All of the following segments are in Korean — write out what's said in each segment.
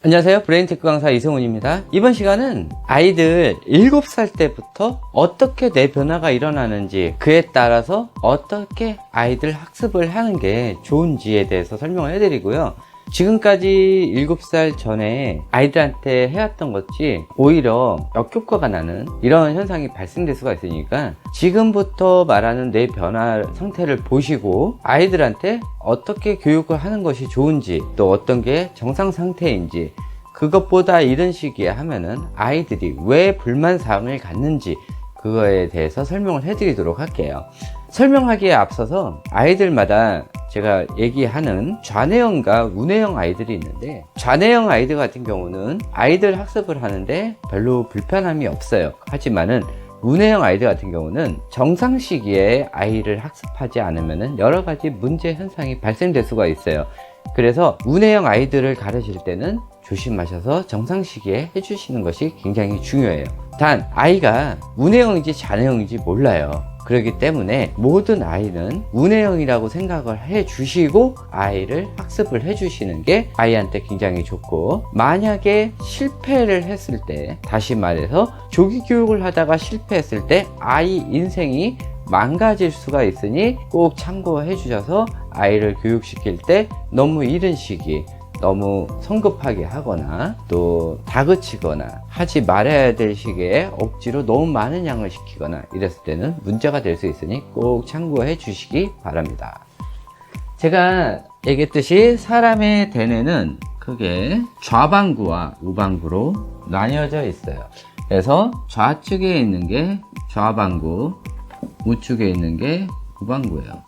안녕하세요. 브레인테크 강사 이승훈입니다. 이번 시간은 아이들 7살 때부터 어떻게 뇌 변화가 일어나는지 그에 따라서 어떻게 아이들 학습을 하는 게 좋은지에 대해서 설명을 해드리고요. 지금까지 7살 전에 아이들한테 해왔던 것이 오히려 역효과가 나는 이런 현상이 발생될 수가 있으니까 지금부터 말하는 뇌 변화 상태를 보시고 아이들한테 어떻게 교육을 하는 것이 좋은지 또 어떤 게 정상 상태인지 그것보다 이런 시기에 하면은 아이들이 왜 불만 사항을 갖는지 그거에 대해서 설명을 해드리도록 할게요. 설명하기에 앞서서 아이들마다 제가 얘기하는 좌뇌형과 우뇌형 아이들이 있는데 좌뇌형 아이들 같은 경우는 아이들 학습을 하는데 별로 불편함이 없어요. 하지만은 우뇌형 아이들 같은 경우는 정상 시기에 아이를 학습하지 않으면 여러 가지 문제 현상이 발생될 수가 있어요. 그래서 우뇌형 아이들을 가르칠 때는 조심하셔서 정상 시기에 해주시는 것이 굉장히 중요해요. 단 아이가 우뇌형인지 좌뇌형인지 몰라요. 그렇기 때문에 모든 아이는 우뇌형이라고 생각을 해 주시고 아이를 학습을 해 주시는 게 아이한테 굉장히 좋고 만약에 실패를 했을 때 다시 말해서 조기 교육을 하다가 실패했을 때 아이 인생이 망가질 수가 있으니 꼭 참고해 주셔서 아이를 교육시킬 때 너무 이른 시기 너무 성급하게 하거나 또 다그치거나 하지 말아야 될 시기에 억지로 너무 많은 양을 시키거나 이랬을 때는 문제가 될 수 있으니 꼭 참고해 주시기 바랍니다. 제가 얘기했듯이 사람의 대뇌는 크게 좌방구와 우방구로 나뉘어져 있어요. 그래서 좌측에 있는 게 좌방구, 우측에 있는 게 우방구예요.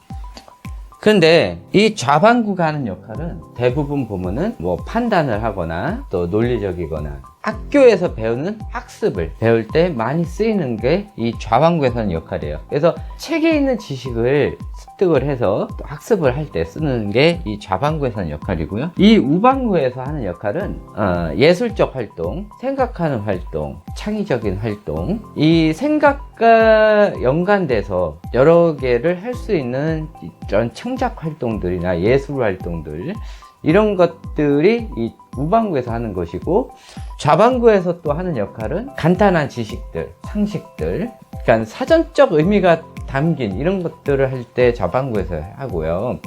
근데 이 좌방구가 하는 역할은 대부분 보면은 뭐 판단을 하거나 또 논리적이거나 학교에서 배우는 학습을 배울 때 많이 쓰이는 게 이 좌방구에서 하는 역할이에요. 그래서 책에 있는 지식을 습득을 해서 또 학습을 할 때 쓰는 게 이 좌방구에서 하는 역할이고요. 이 우방구에서 하는 역할은 어, 예술적 활동, 생각하는 활동, 창의적인 활동, 이 생각과 연관돼서 여러 개를 할 수 있는 이런 창작 활동들이나 예술 활동들 이런 것들이 이 우방구에서 하는 것이고 좌방구에서 또 하는 역할은 간단한 지식들, 상식들, 그러니까 사전적 의미가 담긴 이런 것들을 할 때 좌방구에서 하고요.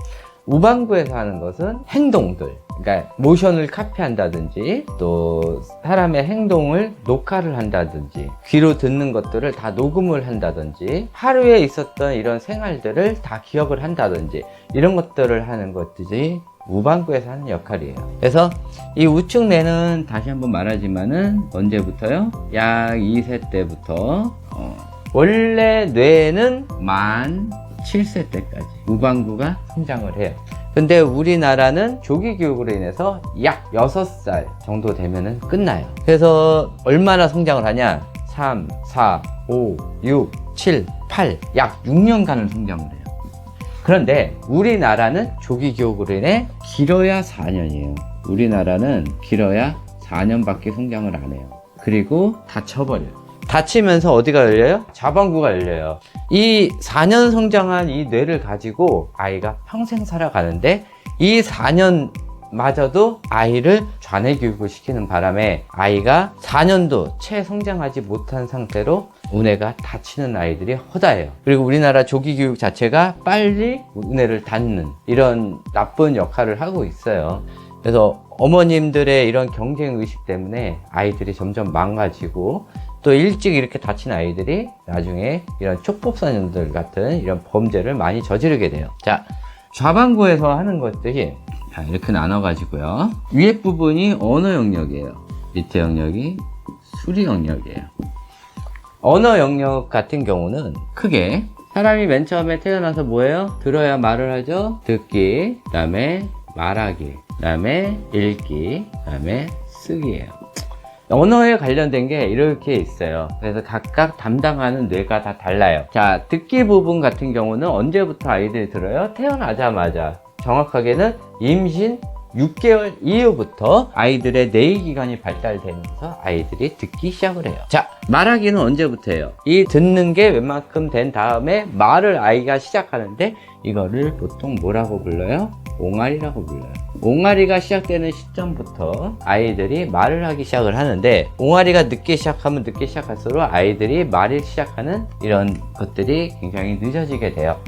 우방구에서 하는 것은 행동들, 그러니까 모션을 카피한다든지 또 사람의 행동을 녹화를 한다든지 귀로 듣는 것들을 다 녹음을 한다든지 하루에 있었던 이런 생활들을 다 기억을 한다든지 이런 것들을 하는 것들이 우방구에서 하는 역할이에요. 그래서 이 우측 뇌는 다시 한번 말하지만은 언제부터요? 약 2세 때부터 어, 원래 뇌는 만 7세 때까지 우방구가 성장을 해요. 근데 우리나라는 조기 교육으로 인해서 약 6살 정도 되면은 끝나요. 그래서 얼마나 성장을 하냐? 3, 4, 5, 6, 7, 8, 약 6년간을 성장을 해요. 그런데 우리나라는 조기 교육으로 인해 길어야 4년이에요. 우리나라는 길어야 4년밖에 성장을 안 해요. 그리고 다쳐버려요. 다치면서 어디가 열려요? 좌방구가 열려요. 이 4년 성장한 이 뇌를 가지고 아이가 평생 살아가는데 이 4년 마저도 아이를 좌뇌 교육을 시키는 바람에 아이가 4년도 채 성장하지 못한 상태로 우뇌가 다치는 아이들이 허다해요. 그리고 우리나라 조기 교육 자체가 빨리 우뇌를 닫는 이런 나쁜 역할을 하고 있어요. 그래서 어머님들의 이런 경쟁 의식 때문에 아이들이 점점 망가지고 또 일찍 이렇게 다친 아이들이 나중에 이런 촉법소년들 같은 이런 범죄를 많이 저지르게 돼요. 자, 좌방구에서 하는 것들이 자, 이렇게 나눠가지고요. 위에 부분이 언어 영역이에요. 밑에 영역이 수리 영역이에요. 언어 영역 같은 경우는 크게 사람이 맨 처음에 태어나서 뭐예요? 들어야 말을 하죠. 듣기, 그 다음에 말하기, 그 다음에 읽기, 그 다음에 쓰기예요. 언어에 관련된 게 이렇게 있어요. 그래서 각각 담당하는 뇌가 다 달라요. 자, 듣기 부분 같은 경우는 언제부터 아이들이 들어요? 태어나자마자. 정확하게는 임신 6개월 이후부터 아이들의 뇌기관이 발달되면서 아이들이 듣기 시작을 해요. 자, 말하기는 언제부터예요? 이 듣는 게 웬만큼 된 다음에 말을 아이가 시작하는데 이거를 보통 뭐라고 불러요? 옹알이라고 불러요. 옹알이가 시작되는 시점부터 아이들이 말을 하기 시작을 하는데 옹알이가 늦게 시작하면 늦게 시작할수록 아이들이 말을 시작하는 이런 것들이 굉장히 늦어지게 돼요.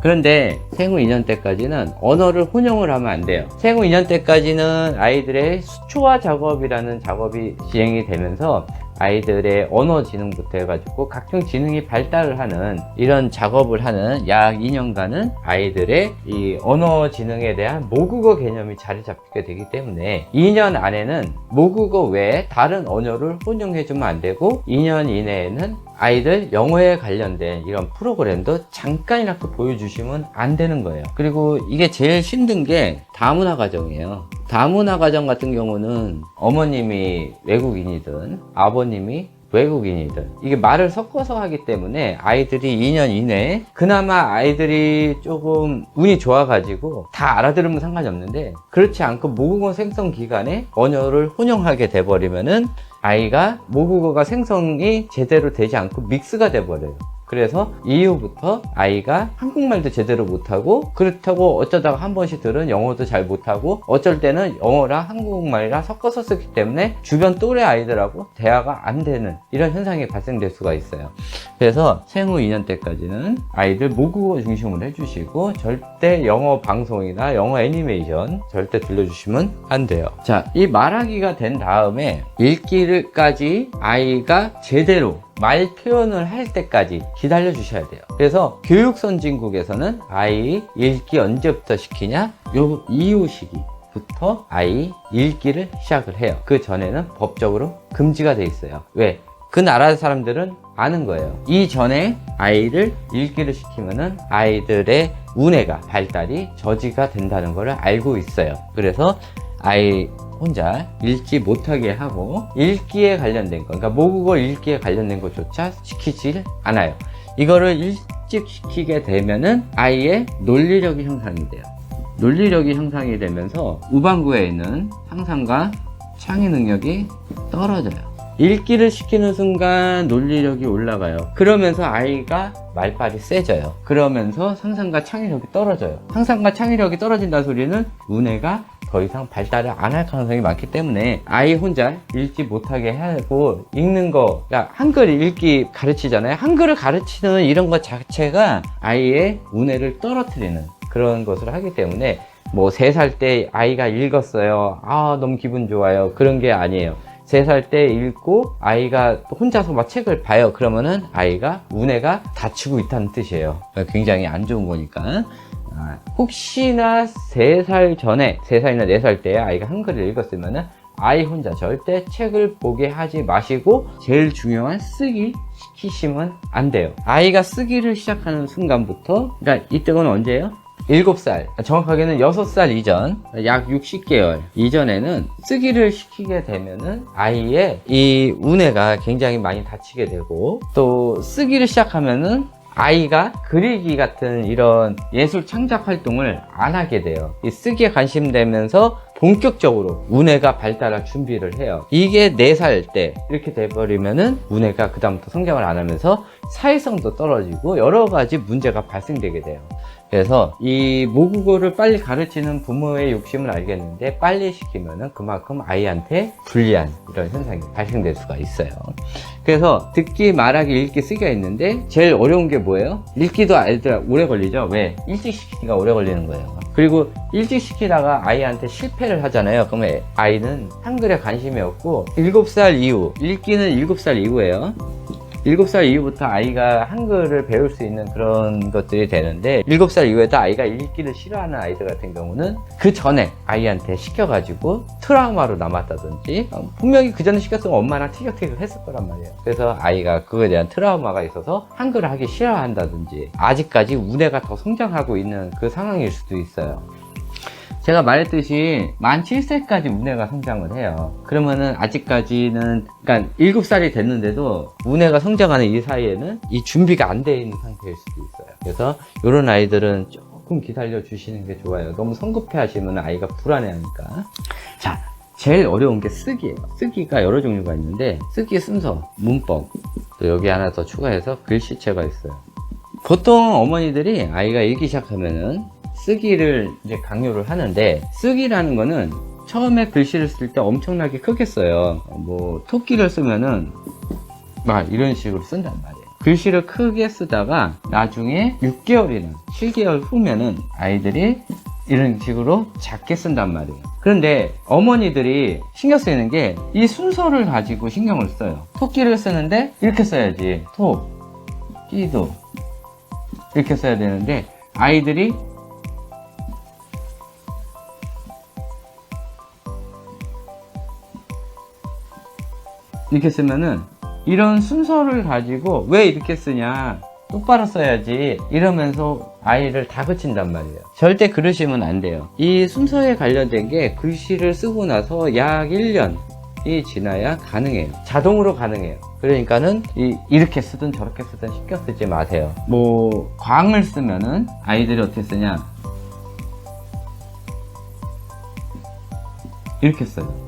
그런데 생후 2년 때까지는 언어를 혼용을 하면 안 돼요. 생후 2년 때까지는 아이들의 수초화 작업이라는 작업이 진행이 되면서 아이들의 언어 지능부터 해가지고 각종 지능이 발달을 하는 이런 작업을 하는 약 2년간은 아이들의 이 언어 지능에 대한 모국어 개념이 자리 잡히게 되기 때문에 2년 안에는 모국어 외에 다른 언어를 혼용해주면 안 되고 2년 이내에는 아이들 영어에 관련된 이런 프로그램도 잠깐이라도 보여주시면 안 되는 거예요. 그리고 이게 제일 힘든 게 다문화 가정이에요. 다문화 가정 같은 경우는 어머님이 외국인이든 아버님이 외국인이든 이게 말을 섞어서 하기 때문에 아이들이 2년 이내에 그나마 아이들이 조금 운이 좋아가지고 다 알아들으면 상관이 없는데 그렇지 않고 모국어 생성 기간에 언어를 혼용하게 돼버리면은 아이가 모국어가 생성이 제대로 되지 않고 믹스가 돼버려요. 그래서 이후부터 아이가 한국말도 제대로 못하고 그렇다고 어쩌다가 한 번씩 들은 영어도 잘 못하고 어쩔 때는 영어랑 한국말이랑 섞어서 쓰기 때문에 주변 또래 아이들하고 대화가 안 되는 이런 현상이 발생될 수가 있어요. 그래서 생후 2년 때까지는 아이들 모국어 중심으로 해주시고 절대 영어 방송이나 영어 애니메이션 절대 들려주시면 안 돼요. 자, 이 말하기가 된 다음에 읽기를까지 아이가 제대로 말 표현을 할 때까지 기다려 주셔야 돼요. 그래서 교육 선진국에서는 아이 읽기 언제부터 시키냐? 요 이후 시기 부터 아이 읽기를 시작을 해요. 그 전에는 법적으로 금지가 돼 있어요. 왜? 그 나라 사람들은 아는 거예요. 이전에 아이를 읽기를 시키면은 아이들의 우뇌가 발달이 저지가 된다는 것을 알고 있어요. 그래서 아이 혼자 읽지 못하게 하고 읽기에 관련된 거, 그러니까 모국어 읽기에 관련된 것조차 시키질 않아요. 이거를 일찍 시키게 되면은 아이의 논리력이 형성이 돼요. 논리력이 형성이 되면서 우방구에 있는 상상과 창의 능력이 떨어져요. 읽기를 시키는 순간 논리력이 올라가요. 그러면서 아이가 말빨이 세져요. 그러면서 상상과 창의력이 떨어져요. 상상과 창의력이 떨어진다는 소리는 우뇌가 더 이상 발달을 안 할 가능성이 많기 때문에 아이 혼자 읽지 못하게 하고 읽는 거, 그러니까 한글 읽기 가르치잖아요. 한글을 가르치는 이런 것 자체가 아이의 우뇌를 떨어뜨리는 그런 것을 하기 때문에 뭐 세 살 때 아이가 읽었어요. 아, 너무 기분 좋아요. 그런 게 아니에요. 세 살 때 읽고 아이가 혼자서 막 책을 봐요. 그러면은 아이가 우뇌가 다치고 있다는 뜻이에요. 그러니까 굉장히 안 좋은 거니까. 아, 혹시나 세 살 전에, 세 살이나 네 살 때 아이가 한글을 읽었으면은 아이 혼자 절대 책을 보게 하지 마시고 제일 중요한 쓰기 시키시면 안 돼요. 아이가 쓰기를 시작하는 순간부터, 그러니까 이때는 언제예요? 7살, 정확하게는 6살 이전, 약 60개월 이전에는 쓰기를 시키게 되면은 아이의 이 우뇌가 굉장히 많이 다치게 되고 또 쓰기를 시작하면은 아이가 그리기 같은 이런 예술 창작 활동을 안 하게 돼요. 이 쓰기에 관심되면서 본격적으로 우뇌가 발달할 준비를 해요. 이게 4살 때 이렇게 돼버리면은 우뇌가 그다음부터 성장을 안 하면서 사회성도 떨어지고 여러 가지 문제가 발생되게 돼요. 그래서 이 모국어를 빨리 가르치는 부모의 욕심을 알겠는데 빨리 시키면은 그만큼 아이한테 불리한 이런 현상이 발생될 수가 있어요. 그래서 듣기, 말하기, 읽기, 쓰기가 있는데 제일 어려운 게 뭐예요? 읽기도 아이들 오래 걸리죠. 왜? 일찍 시키기가 오래 걸리는 거예요. 그리고 일찍 시키다가 아이한테 실패를 하잖아요. 그러면 아이는 한글에 관심이 없고 7살 이후, 읽기는 7살 이후에요. 7살 이후부터 아이가 한글을 배울 수 있는 그런 것들이 되는데 7살 이후에도 아이가 읽기를 싫어하는 아이들 같은 경우는 그 전에 아이한테 시켜가지고 트라우마로 남았다든지 어, 분명히 그 전에 시켰으면 엄마랑 티격태격 했을 거란 말이에요. 그래서 아이가 그거에 대한 트라우마가 있어서 한글을 하기 싫어한다든지 아직까지 우뇌가 더 성장하고 있는 그 상황일 수도 있어요 제가 말했듯이 만 7세까지 우뇌가 성장을 해요. 그러면은 아직까지는 그러니까 7살이 됐는데도 우뇌가 성장하는 이 사이에는 이 준비가 안 돼 있는 상태일 수도 있어요. 그래서 이런 아이들은 조금 조금 기다려 주시는 게 좋아요. 너무 성급해 하시면 아이가 불안해하니까. 자, 제일 어려운 게 쓰기예요. 쓰기가 여러 종류가 있는데 쓰기 순서, 문법, 또 여기 하나 더 추가해서 글씨체가 있어요. 보통 어머니들이 아이가 읽기 시작하면은 쓰기를 이제 강요를 하는데 쓰기라는 거는 처음에 글씨를 쓸 때 엄청나게 크게 써요. 어, 뭐 토끼를 쓰면은 막 이런 식으로 쓴단 말이에요. 글씨를 크게 쓰다가 나중에 6개월이나 7개월 후면은 아이들이 이런 식으로 작게 쓴단 말이에요. 그런데 어머니들이 신경 쓰이는 게 이 순서를 가지고 신경을 써요. 토끼를 쓰는데 이렇게 써야지. 토, 끼도 이렇게 써야 되는데 아이들이 이렇게 쓰면은 이런 순서를 가지고 왜 이렇게 쓰냐? 똑바로 써야지 이러면서 아이를 다그친단 말이에요. 절대 그러시면 안 돼요. 이 순서에 관련된 게 글씨를 쓰고 나서 약 1년이 지나야 가능해요. 자동으로 가능해요. 그러니까는 이, 이렇게 쓰든 저렇게 쓰든 신경 쓰지 마세요. 뭐 광을 쓰면은 아이들이 어떻게 쓰냐? 이렇게 써요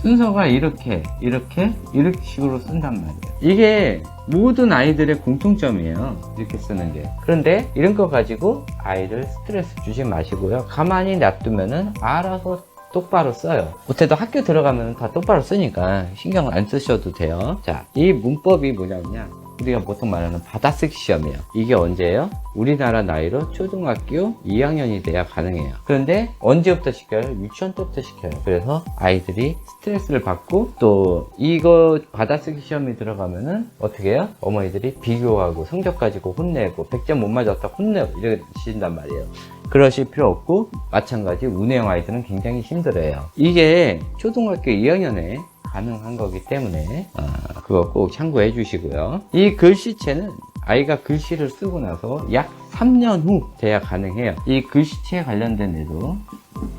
순서가 이렇게, 이렇게, 이렇게 식으로 쓴단 말이에요. 이게 모든 아이들의 공통점이에요. 이렇게 쓰는 게. 그런데 이런 거 가지고 아이를 스트레스 주지 마시고요. 가만히 놔두면은 알아서 똑바로 써요. 못해도 학교 들어가면 다 똑바로 쓰니까 신경 안 쓰셔도 돼요. 자, 이 문법이 뭐냐면요. 우리가 보통 말하는 받아쓰기 시험이에요. 이게 언제예요? 우리나라 나이로 초등학교 2학년이 돼야 가능해요. 그런데 언제부터 시켜요? 유치원 때부터 시켜요. 그래서 아이들이 스트레스를 받고 또 이거 받아쓰기 시험이 들어가면은 어떻게 해요? 어머니들이 비교하고 성적 가지고 혼내고 100점 못 맞았다 혼내고 이러신단 말이에요. 그러실 필요 없고 마찬가지 운해형 아이들은 굉장히 힘들어요. 이게 초등학교 2학년에 가능한 거기 때문에 아, 그거 꼭 참고해 주시고요. 이 글씨체는 아이가 글씨를 쓰고 나서 약 3년 후 돼야 가능해요. 이 글씨체에 관련된 데도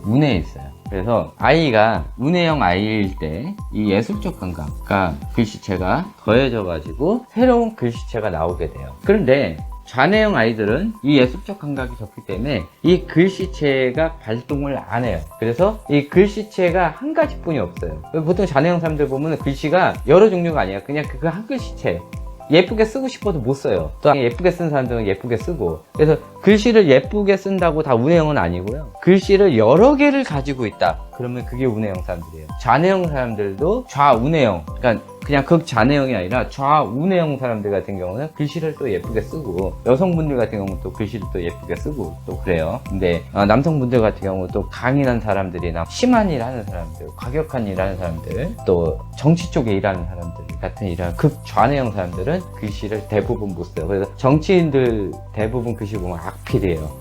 문해에 있어요. 그래서 아이가 문해형 아이일 때 이 예술적 감각, 그러니까 글씨체가 더해져 가지고 새로운 글씨체가 나오게 돼요. 그런데 좌뇌형 아이들은 이 예술적 감각이 적기 때문에 이 글씨체가 발동을 안 해요. 그래서 이 글씨체가 한 가지뿐이 없어요. 보통 좌뇌형 사람들 보면 글씨가 여러 종류가 아니에요. 그냥 그 한 글씨체. 예쁘게 쓰고 싶어도 못 써요. 또 예쁘게 쓴 사람들은 예쁘게 쓰고. 그래서 글씨를 예쁘게 쓴다고 다 운해형은 아니고요. 글씨를 여러 개를 가지고 있다. 그러면 그게 운해형 사람들이에요. 좌뇌형 사람들도 좌운해형. 그러니까 그냥 극좌뇌형이 아니라 좌우뇌형 사람들 같은 경우는 글씨를 또 예쁘게 쓰고 여성분들 같은 경우는 또 글씨를 또 예쁘게 쓰고 또 그래요. 근데 어, 남성분들 같은 경우 또 강인한 사람들이나 심한 일 하는 사람들, 과격한 일 하는 사람들, 또 정치 쪽에 일하는 사람들 같은 일하는 극좌뇌형 사람들은 글씨를 대부분 못 써요. 그래서 정치인들 대부분 글씨 보면 악필이에요.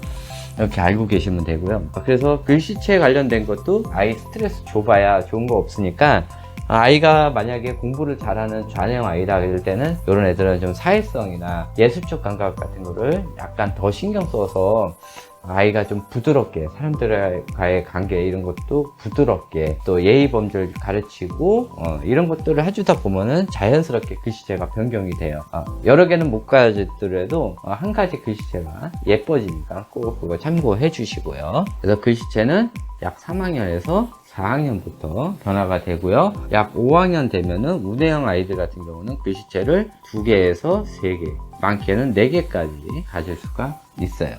이렇게 알고 계시면 되고요. 그래서 글씨체 관련된 것도 아이 스트레스 줘봐야 좋은 거 없으니까 아이가 만약에 공부를 잘하는 좌뇌형 아이다 그럴 때는 이런 애들은 좀 사회성이나 예술적 감각 같은 거를 약간 더 신경 써서 아이가 좀 부드럽게 사람들과의 관계 이런 것도 부드럽게 또 예의 범절 가르치고 어, 이런 것들을 해주다 보면은 자연스럽게 글씨체가 변경이 돼요. 어, 여러 개는 못 가지더라도 어, 한 가지 글씨체가 예뻐지니까 꼭 그거 참고해 주시고요. 그래서 글씨체는 약 3학년에서 4학년부터 변화가 되고요. 약 5학년 되면은 우대형 아이들 같은 경우는 글씨체를 2개에서 3개, 많게는 4개까지 가질 수가 있어요.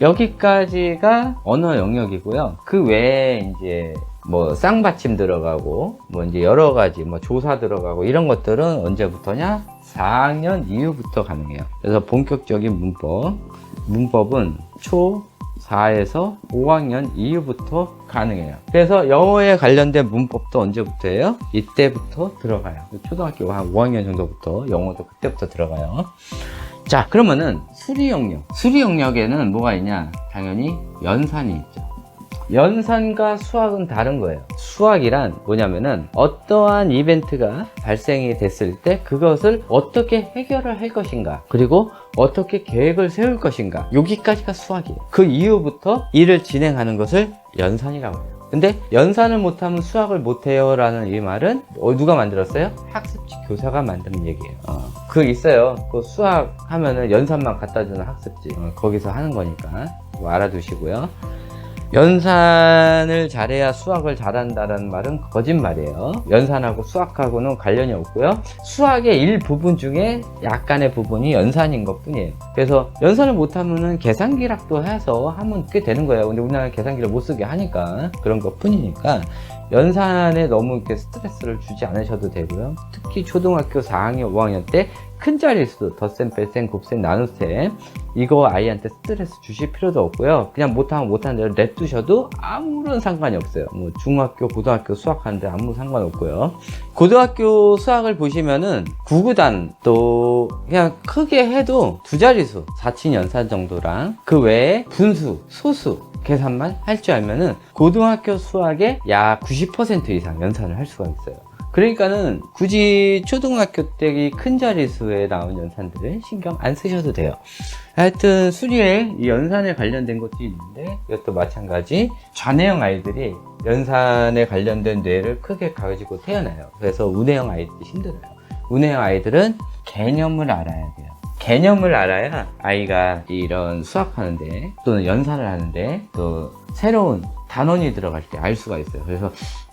여기까지가 언어 영역이고요. 그 외에 이제 뭐 쌍받침 들어가고 뭐 이제 여러 가지 뭐 조사 들어가고 이런 것들은 언제부터냐? 4학년 이후부터 가능해요. 그래서 본격적인 문법, 문법은 초 4에서 5학년 이후부터 가능해요. 그래서 영어에 관련된 문법도 언제부터예요? 이때부터 들어가요. 초등학교 한 5학년 정도부터 영어도 그때부터 들어가요. 자, 그러면은 수리 영역. 수리 영역에는 뭐가 있냐? 당연히 연산이 있죠. 연산과 수학은 다른 거예요. 수학이란 뭐냐면은 어떠한 이벤트가 발생이 됐을 때 그것을 어떻게 해결을 할 것인가. 그리고 어떻게 계획을 세울 것인가. 여기까지가 수학이에요. 그 이후부터 일을 진행하는 것을 연산이라고 해요. 근데 연산을 못하면 수학을 못해요 라는 이 말은 어, 누가 만들었어요? 학습지 교사가 만든 얘기예요. 어, 그 있어요. 그 수학 하면은 연산만 갖다 주는 학습지. 어, 거기서 하는 거니까 뭐 알아두시고요. 연산을 잘해야 수학을 잘한다는 말은 거짓말이에요. 연산하고 수학하고는 관련이 없고요. 수학의 일부분 중에 약간의 부분이 연산인 것 뿐이에요. 그래서 연산을 못하면은 계산기락도 해서 하면 꽤 되는 거예요. 근데 우리나라는 계산기를 못 쓰게 하니까 그런 것 뿐이니까 연산에 너무 이렇게 스트레스를 주지 않으셔도 되고요. 특히 초등학교 4학년, 5학년 때 큰 자릿수, 덧셈, 뺄셈, 곱셈, 나눗셈 이거 아이한테 스트레스 주실 필요도 없고요. 그냥 못하면 못하는 대로 냅두셔도 아무런 상관이 없어요. 뭐 중학교, 고등학교 수학하는데 아무 상관없고요. 고등학교 수학을 보시면은 구구단 또 그냥 크게 해도 두 자릿수, 사친 연산 정도랑 그 외에 분수, 소수 계산만 할 줄 알면은 고등학교 수학의 약 90% 이상 연산을 할 수가 있어요. 그러니까는 굳이 초등학교 때 이 큰 자릿수에 나온 연산들을 신경 안 쓰셔도 돼요. 하여튼 수리에 이 연산에 관련된 것도 있는데 이것도 마찬가지 좌뇌형 아이들이 연산에 관련된 뇌를 크게 가지고 태어나요. 그래서 우뇌형 아이들이 힘들어요. 우뇌형 아이들은 개념을 알아야 돼요. 개념을 알아야 아이가 이런 수학하는데 또는 연산을 하는데 또 새로운 단원이 들어갈 때 알 수가 있어요. 그래서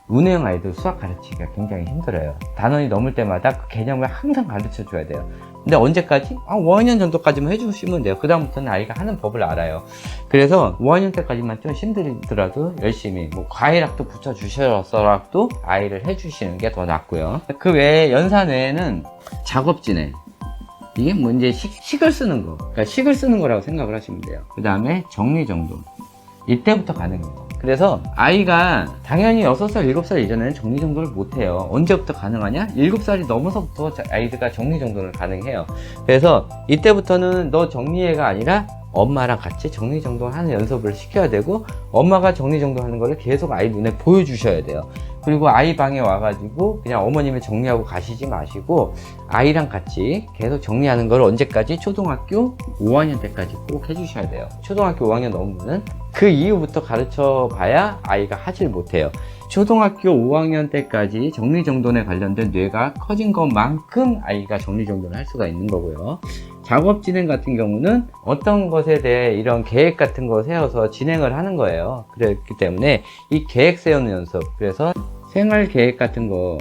운행 아이들 수학 가르치기가 굉장히 힘들어요. 단원이 넘을 때마다 그 개념을 항상 가르쳐 줘야 돼요. 근데 언제까지? 아, 5학년 정도까지만 해주시면 돼요. 그다음부터는 아이가 하는 법을 알아요. 그래서 5학년 때까지만 좀 힘들더라도 열심히, 뭐, 과일학도 붙여주셔서라도 아이를 해주시는 게 더 낫고요. 그 외에 연산 외에는 작업진에 이게 뭐 이제 식, 식을 쓰는 거. 그러니까 식을 쓰는 거라고 생각을 하시면 돼요. 그 다음에 정리 정돈. 이때부터 가능해요. 그래서 아이가 당연히 6살, 7살 이전에는 정리정돈을 못해요. 언제부터 가능하냐? 7살이 넘어서부터 자- 아이들과 정리정돈을 가능해요. 그래서 이때부터는 너 정리해가 아니라 엄마랑 같이 정리정돈하는 연습을 시켜야 되고 엄마가 정리정돈하는 거를 계속 아이 눈에 보여주셔야 돼요. 그리고 아이 방에 와가지고 그냥 어머님이 정리하고 가시지 마시고 아이랑 같이 계속 정리하는 걸 언제까지? 초등학교 5학년 때까지 꼭 해주셔야 돼요. 초등학교 5학년 넘으면은 그 이후부터 가르쳐 봐야 아이가 하질 못해요. 초등학교 5학년 때까지 정리정돈에 관련된 뇌가 커진 것만큼 아이가 정리정돈을 할 수가 있는 거고요. 작업 진행 같은 경우는 어떤 것에 대해 이런 계획 같은 거 세워서 진행을 하는 거예요. 그렇기 때문에 이 계획 세우는 연습, 그래서 생활 계획 같은 거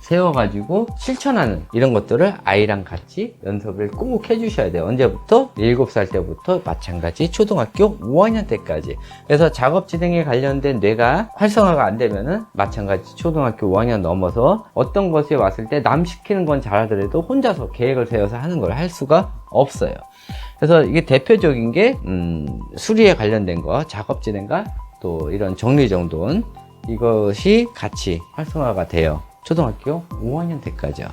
세워가지고 실천하는 이런 것들을 아이랑 같이 연습을 꼭 해주셔야 돼요. 언제부터? 7살 때부터 마찬가지 초등학교 5학년 때까지. 그래서 작업 진행에 관련된 뇌가 활성화가 안 되면은 마찬가지 초등학교 5학년 넘어서 어떤 것이 왔을 때 남 시키는 건 잘하더라도 혼자서 계획을 세워서 하는 걸 할 수가 없어요. 그래서 이게 대표적인 게 음, 수리에 관련된 거, 작업 진행과 또 이런 정리정돈 이것이 같이 활성화가 돼요. 초등학교 5학년 때까지요.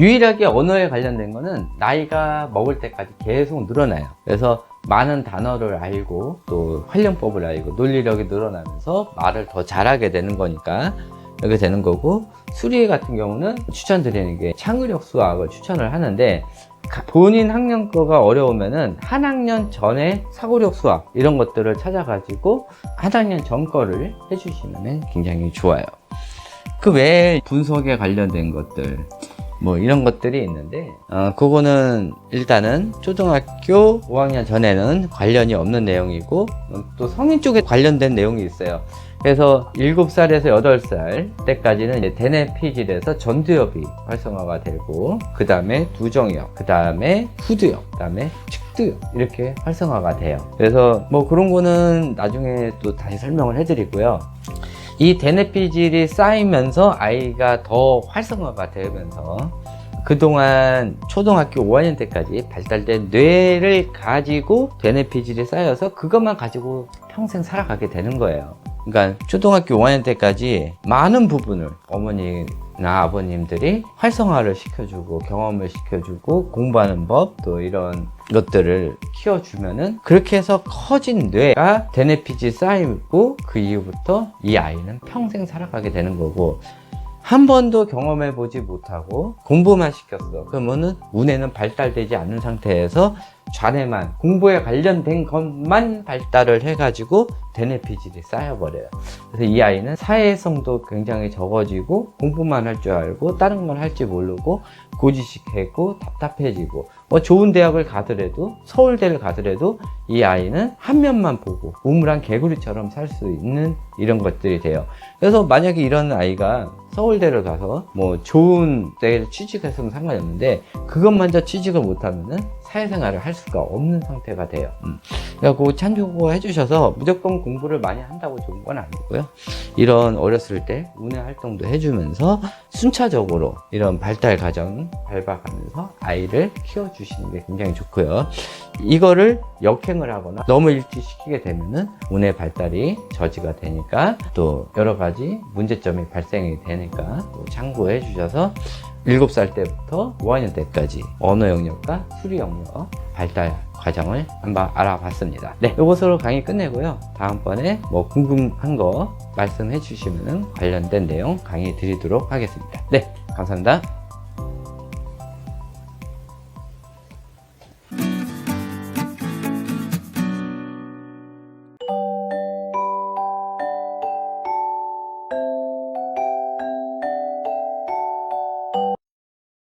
유일하게 언어에 관련된 거는 나이가 먹을 때까지 계속 늘어나요. 그래서 많은 단어를 알고 또 활용법을 알고 논리력이 늘어나면서 말을 더 잘하게 되는 거니까 이렇게 되는 거고 수리 같은 경우는 추천드리는 게 창의력 수학을 추천을 하는데 가- 본인 학년 거가 어려우면은 한 학년 전에 사고력 수학 이런 것들을 찾아가지고 한 학년 전 거를 해주시면 굉장히 좋아요. 그 외에 분석에 관련된 것들 뭐 이런 것들이 있는데 어 그거는 일단은 초등학교 5학년 전에는 관련이 없는 내용이고 어, 또 성인 쪽에 관련된 내용이 있어요. 그래서 7살에서 8살 때까지는 이제 대뇌피질에서 전두엽이 활성화가 되고 그 다음에 두정엽, 그 다음에 후두엽, 그 다음에 측두엽 이렇게 활성화가 돼요. 그래서 뭐 그런 거는 나중에 또 다시 설명을 해드리고요. 이 대뇌피질이 쌓이면서 아이가 더 활성화가 되면서 그동안 초등학교 5학년 때까지 발달된 뇌를 가지고 대뇌피질이 쌓여서 그것만 가지고 평생 살아가게 되는 거예요. 그러니까 초등학교 5학년 때까지 많은 부분을 어머니나 아버님들이 활성화를 시켜주고 경험을 시켜주고 공부하는 법 또 이런 것들을 키워주면은 그렇게 해서 커진 뇌가 대뇌피질 쌓이고 그 이후부터 이 아이는 평생 살아가게 되는 거고 한 번도 경험해 보지 못하고 공부만 시켰어. 그러면은 운에는 발달되지 않은 상태에서 좌뇌만 공부에 관련된 것만 발달을 해가지고 대뇌피질이 쌓여버려요. 그래서 이 아이는 사회성도 굉장히 적어지고 공부만 할 줄 알고 다른 건 할지 모르고 고지식하고 답답해지고 뭐 좋은 대학을 가더라도 서울대를 가더라도 이 아이는 한 면만 보고 우물한 개구리처럼 살 수 있는 이런 것들이 돼요. 그래서 만약에 이런 아이가 서울대를 가서 뭐 좋은 데를 취직했으면 상관이 없는데 그것만저 취직을 못하면은 사회생활을 할 수가 없는 상태가 돼요. 음. 그래갖고 참조고 해주셔서 무조건 공부를 많이 한다고 좋은 건 아니고요. 이런 어렸을 때 운의 활동도 해주면서 순차적으로 이런 발달 과정 밟아가면서 아이를 키워주시는 게 굉장히 좋고요. 이거를 역행을 하거나 너무 일찍 시키게 되면은 운의 발달이 저지가 되니까 또 여러 가지 문제점이 발생이 되니까 또 참고해 주셔서 7살 때부터 5학년 때까지 언어 영역과 수리 영역 발달 과정을 한번 알아봤습니다. 네, 이것으로 강의 끝내고요. 다음번에 뭐 궁금한 거 말씀해 주시면 관련된 내용 강의 드리도록 하겠습니다. 네, 감사합니다.